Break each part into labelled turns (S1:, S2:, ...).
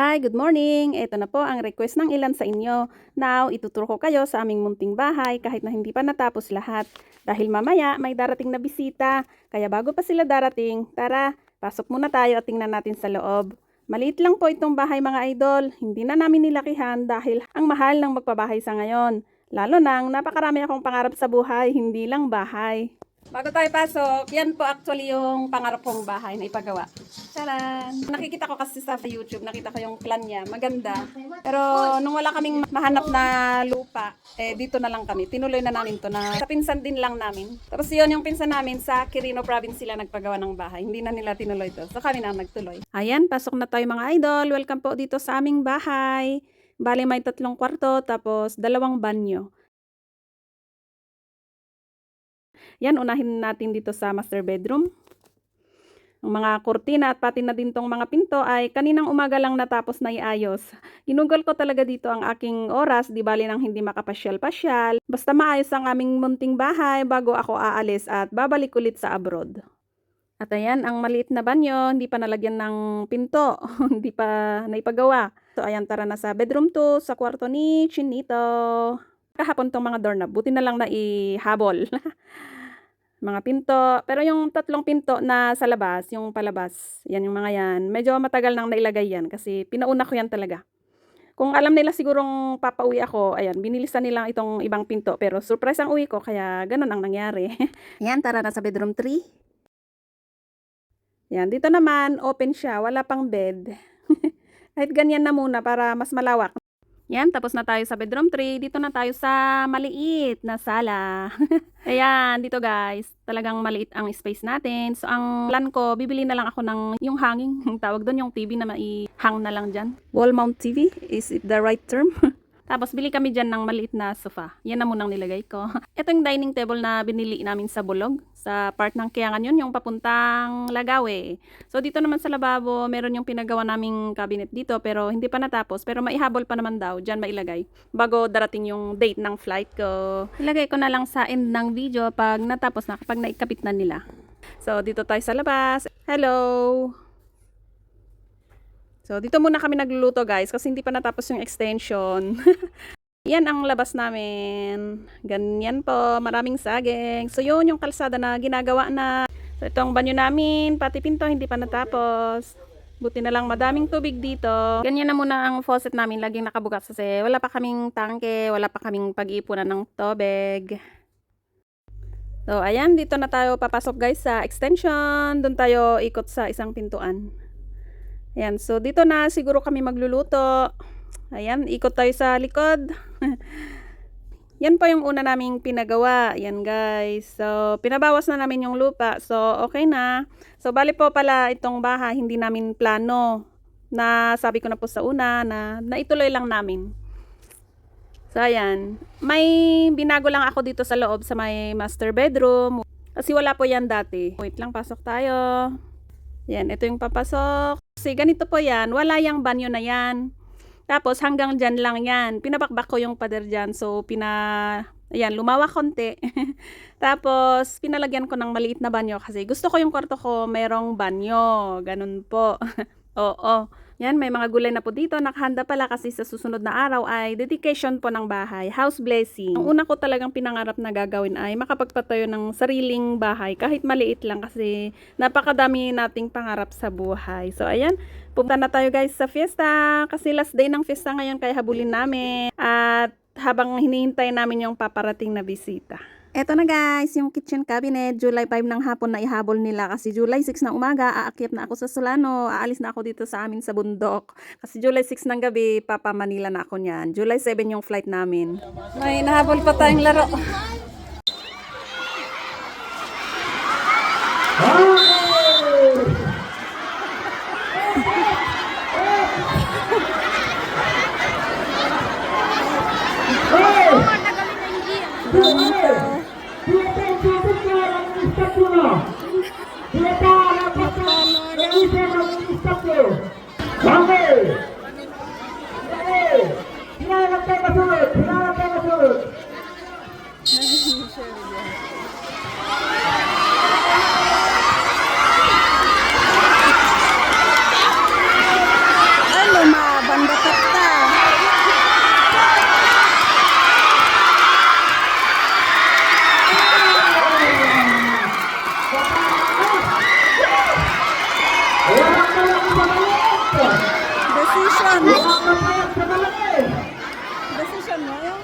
S1: Hi, good morning! Ito na po ang request ng ilan sa inyo. Now, ituturo ko kayo sa aming munting bahay kahit na hindi pa natapos lahat. Dahil mamaya may darating na bisita. Kaya bago pa sila darating, tara, pasok muna tayo at tingnan natin sa loob. Maliit lang po itong bahay mga idol. Hindi na namin nilakihan dahil ang mahal ng magpabahay sa ngayon. Lalo nang napakarami akong pangarap sa buhay, hindi lang bahay. Bago tayo pasok, yan po actually yung pangarap kong bahay na ipagawa. Taran! Nakikita ko kasi sa YouTube, nakita ko yung plan niya. Maganda. Pero nung wala kaming mahanap na lupa, eh dito na lang kami. Tinuloy na namin to na sa pinsan din lang namin. Tapos yun yung pinsan namin sa Quirino province sila nagpagawa ng bahay. Hindi na nila tinuloy to. So kami na nagtuloy. Ayan, pasok na tayo mga idol. Welcome po dito sa aming bahay. Bali may tatlong kwarto, tapos dalawang banyo. Yan, unahin natin dito sa master bedroom. Ang mga kurtina at pati na din tong mga pinto ay kaninang umaga lang natapos na iayos. Ginugol ko talaga dito ang aking oras, di bali nang hindi makapasyal-pasyal. Basta maayos ang aming munting bahay bago ako aalis at babalik ulit sa abroad. At ayan, ang maliit na banyo, hindi pa nalagyan ng pinto, hindi pa naipagawa. So ayan, tara na sa bedroom 2, sa kwarto ni Chinito. Kahapon tong mga doorknob, buti na lang na ihabol. mga pinto. Pero yung tatlong pinto na sa labas, yung palabas, yan yung mga yan. Medyo matagal nang nailagay yan kasi pinauna ko yan talaga. Kung alam nila sigurong papauwi ako, ayan, binilisan nila itong ibang pinto. Pero surprise ang uwi ko, kaya ganun ang nangyari. yan, tara na sa bedroom 3. Yan, dito naman, open siya, wala pang bed. Kahit ganyan na muna para mas malawak. Yan, tapos na tayo sa bedroom 3. Dito na tayo sa maliit na sala. Ayan, dito guys, talagang maliit ang space natin. So, ang plan ko, bibili na lang ako ng yung hanging. Tawag doon yung TV na mai-hang na lang dyan. Wall mount TV, is it the right term? Tapos bili kami dyan ng maliit na sofa. Yan na munang nilagay ko. Ito yung dining table na binili namin sa Bulog. Sa part ng Kiyangan yun, yung papuntang Lagawe. So dito naman sa lababo, meron yung pinagawa naming cabinet dito pero hindi pa natapos. Pero maihabol pa naman daw, dyan mailagay. Bago darating yung date ng flight ko. Ilagay ko na lang sa end ng video pag natapos na, kapag naikapit na nila. So dito tayo sa labas. Hello! So, dito muna kami nagluluto guys kasi hindi pa natapos yung extension. Yan ang labas namin. Ganyan po, maraming saging. So, yun yung kalsada na ginagawa na. So, itong banyo namin, pati pinto, hindi pa natapos. Buti na lang madaming tubig dito. Ganyan na muna ang faucet namin, laging nakabukas kasi wala pa kaming tangke, wala pa kaming pag-iipunan ng tubig. So, ayan, dito na tayo papasok guys sa extension. Doon tayo ikot sa isang pintuan. Ayan, so dito na siguro kami magluluto. Ayan, ikot tayo sa likod. Yan po yung una naming pinagawa. Yan guys. So, pinabawas na namin yung lupa. So, okay na. So, bali po pala itong bahay, hindi namin plano. Na sabi ko na po sa una na naituloy lang namin. So, ayan. May binago lang ako dito sa loob sa may master bedroom. Kasi wala po yan dati. Wait lang, pasok tayo. Yan, ito yung papasok. Kasi ganito po yan, wala yung banyo na yan. Tapos hanggang dyan lang yan. Pinabakbak ko yung pader dyan. So, pina... Ayan, lumawak konti. Tapos, pinalagyan ko ng maliit na banyo kasi gusto ko yung kwarto ko merong banyo. Ganun po. Oo. Yan, may mga gulay na po dito. Nakahanda pala kasi sa susunod na araw ay dedication po ng bahay, house blessing. Ang una ko talagang pinangarap na gagawin ay makapagpatayo ng sariling bahay, kahit maliit lang kasi napakadami nating pangarap sa buhay. So, ayan, punta na tayo guys sa fiesta kasi last day ng fiesta ngayon kaya habulin namin. At habang hinihintay namin yung paparating na bisita. Eto na guys, yung kitchen cabinet, July 5 ng hapon na ihabol nila kasi July 6 ng umaga, aakyat na ako sa Solano, aalis na ako dito sa amin sa bundok. Kasi July 6 ng gabi, Papa Manila na ako niyan. July 7 yung flight namin. May nahabol pa tayong laro.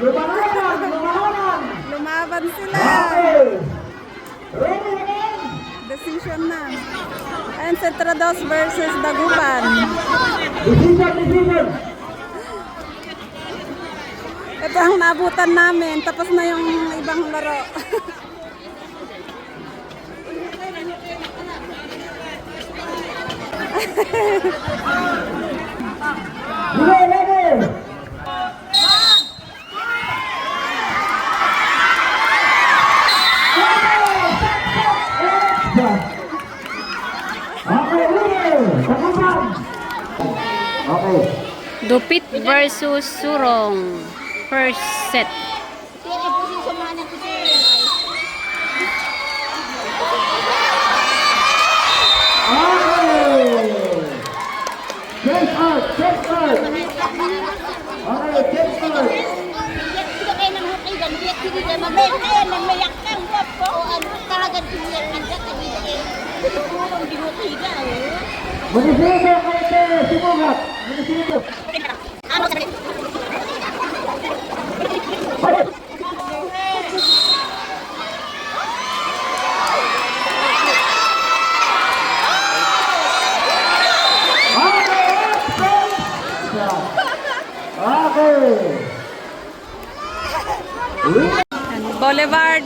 S2: Lumahanan, lumahanan.
S1: lumaban sila. Decision na. And Cetrados versus Dagupan.
S2: Decision, decision.
S1: Ito ang naabutan namin. Tapos na yung ibang laro.
S2: Ready, ready.
S3: Dupit versus Surong. First set.
S2: Check out, check out. Okay, check out. Munisipyo kayo simugat. Munisipyo. Okay.
S1: And Boulevard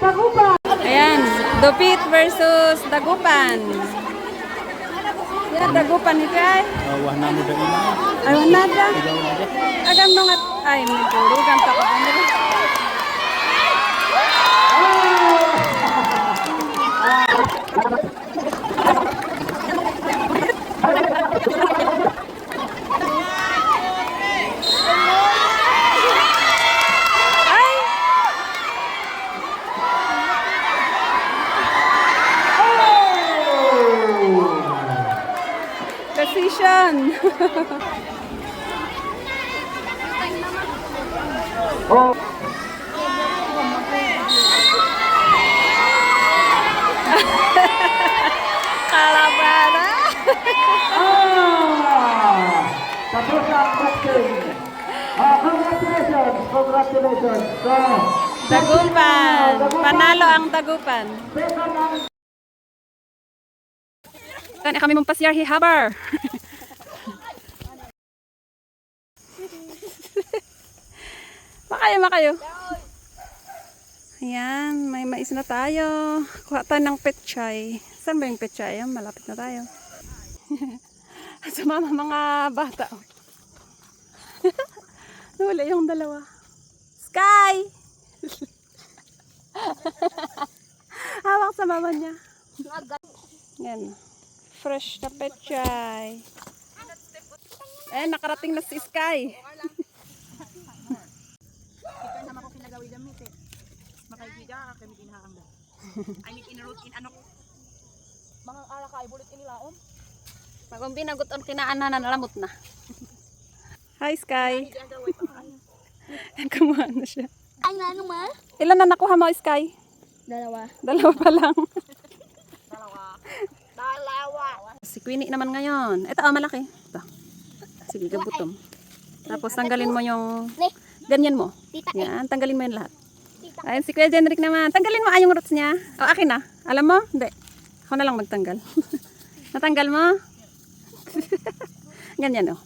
S2: Tagupa.
S1: Ayan, Dupit versus Dagupan. Yan, Dagupan ni Kay.
S4: wah na mo dali na.
S1: Ay, wala na. Agam nung at... Ay, may turugan pa ko. Ay! Decision.
S2: Oh.
S1: Kalabara.
S2: Ah! Tapos na ang question. Ah, congratulations, congratulations. So,
S1: Dagupan. Panalo ang Dagupan.
S2: second ang
S1: Kanya kami mong pasyar hihabar. makayo, makayo. Ayan, may mais na tayo. Kuha tayo ng petchay. Saan ba yung petchay? Ayan, malapit na tayo. Sumama mga bata. Nawala yung dalawa. Sky! Hawak sa mama niya. Yan. Fresh na petchay. Eh, nakarating na si Sky.
S3: Pagong binagot on kinaanan na nalamot na.
S1: Hi, Sky. Kumuha na siya.
S5: Ay, ano ma?
S1: Ilan na nakuha mo, Sky?
S5: Dalawa.
S1: Dalawa pa lang.
S5: Dalawa.
S1: Si Queenie naman ngayon. Ito, oh, malaki. Ito. Sige, gabutom. Tapos tanggalin mo yung... Ganyan mo.
S5: Tita,
S1: Yan, tanggalin mo yung lahat. Ayun, si Kuya Jenrick naman. Tanggalin mo ay yung roots niya. O, akin na. Alam mo? Hindi. Ako na lang magtanggal. Natanggal mo? Ganyan, oh.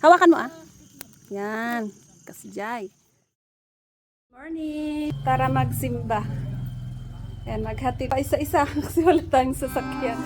S1: Hawakan mo ah. Yan. Kasjay. Morning. Tara magsimba. Yan, maghati pa isa-isa kasi wala tayong sasakyan.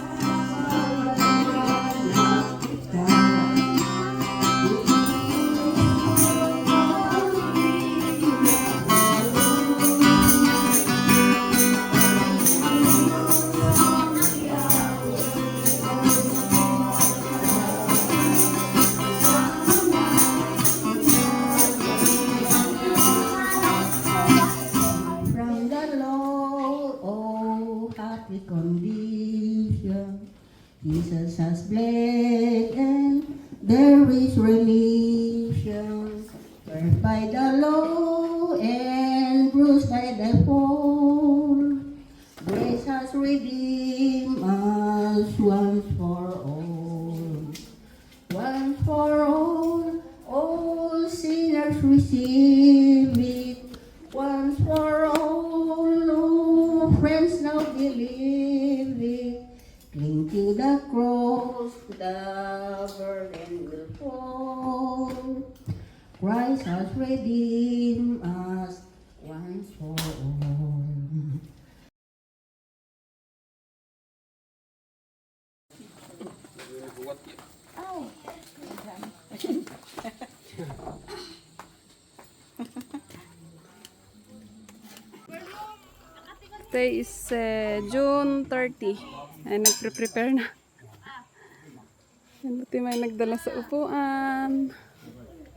S4: By the law and bruised by the fall, grace has redeemed us once for all. Once for all, all sinners receive it. Once for all, all friends now believe it. Cling to the cross, the burden will fall. Christ has redeemed us once for all.
S1: Today is uh, June 30. Ay, nagpre-prepare na. Buti may nagdala sa upuan.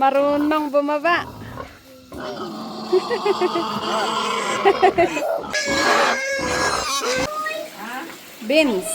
S1: Marunong bumaba. Beans.